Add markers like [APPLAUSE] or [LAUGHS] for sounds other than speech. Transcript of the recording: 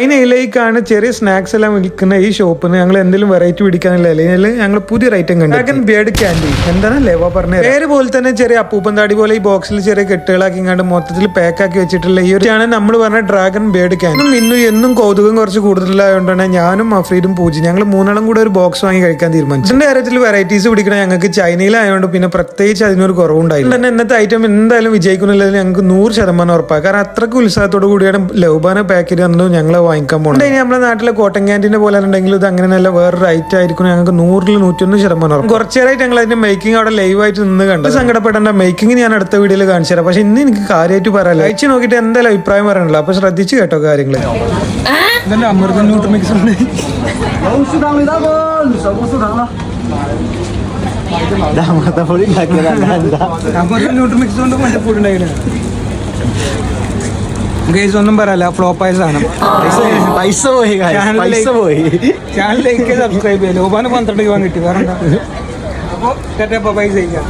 അതിനിലേക്കാണ് ചെറിയ സ്നാക്സ് എല്ലാം വിൽക്കുന്ന ഈ ഷോപ്പിന് ഞങ്ങൾ എന്തെങ്കിലും വെറൈറ്റി പിടിക്കാനില്ല അല്ലെങ്കിൽ ഞങ്ങൾ പുതിയൊരു ഐറ്റം കണ്ടു. ഡ്രാഗൺ ബേർഡ് ക്യാൻഡി എന്താണ് ലേവ പറഞ്ഞത് പേര് പോലെ തന്നെ ചെറിയ അപ്പൂപ്പൻ താടി പോലെ ഈ ബോക്സിൽ ചെറിയ കെട്ടുകളാക്കി കണ്ട് മൊത്തത്തിൽ പാക്ക് ആക്കി വെച്ചിട്ടുള്ള ഈ ഒരു ആണ് നമ്മൾ പറഞ്ഞ ഡ്രാഗൺ ബേർഡ് ക്യാൻഡി ഇന്നും എന്നും കൗതുകം കുറച്ച് കൂടുതലായതുകൊണ്ടാണ് ഞാനും അഫ്രീദും പൂജ ഞങ്ങൾ മൂന്നാളും കൂടെ ഒരു ബോക്സ് വാങ്ങി കഴിക്കാൻ തീരുമാനിച്ചു. ഇതിന്റെ കാര്യത്തിൽ വെറൈറ്റീസ് പിടിക്കണ ഞങ്ങൾക്ക് ചൈനയിലായതുകൊണ്ട് പിന്നെ പ്രത്യേകിച്ച് അതിനൊരു കുറവുണ്ടായില്ല. തന്നെ ഇന്നത്തെ ഐറ്റം എന്തായാലും വിജയിക്കുന്നില്ല ഞങ്ങൾക്ക് നൂറ് ശതമാനം ഉറപ്പാണ് കാരണം അത്രയ്ക്ക് ഉത്സാഹത്തോടു കൂടിയാണ് ലൗബാന പാക്കറ്റ് തന്നതും ഞങ്ങൾ വാങ്ങിക്കാൻ പോകുന്നത് ഇനി നമ്മുടെ നാട്ടിലെ കോട്ടൻ ക്യാന്റീന്റെ പോലെ ഉണ്ടെങ്കിൽ ഇത് അങ്ങനെ നല്ല വേറെ റൈറ്റ് ആയിരിക്കും. ഞങ്ങൾക്ക് നൂറിൽ നൂറ്റൊന്ന് ശതമാനം കുറച്ചേരായിട്ട് ഞങ്ങൾ അതിന്റെ മേക്കിംഗ് അവിടെ ലൈവ് ആയിട്ട് നിന്ന് കണ്ടു സങ്കടപ്പെടേണ്ട മേക്കിംഗ് ഞാൻ അടുത്ത വീഡിയോയിൽ കാണിച്ചു തരാം. പക്ഷെ ഇന്ന് എനിക്ക് കാര്യമായിട്ട് പറയാല്ല അയച്ചു നോക്കിയിട്ട് എന്തായാലും അഭിപ്രായം പറയാനുള്ള. അപ്പൊ ശ്രദ്ധിച്ചു കേട്ടോ കാര്യങ്ങൾ ഇതല്ല അമൃത ന്യൂട്രി മിക്സ് ഉണ്ട് അമൃത പൊടി ന്യൂട്രി മിക്സ് കൊണ്ട് മറ്റേ പൊടി ഉണ്ടാക്കിയില്ല? ഗൈസ് ഒന്നും പറയല്ല ഫ്ലോപ്പായ സാധനം. പൈസ പോയി. പൈസ പോയി ചാനലിലേക്ക് സബ്സ്ക്രൈബ് ചെയ്യാം. ലോബാന് പന്ത്രണ്ട് രൂപ കിട്ടി. വേറെ [LAUGHS] അപ്പോൾ പൈസ ചെയ്യാം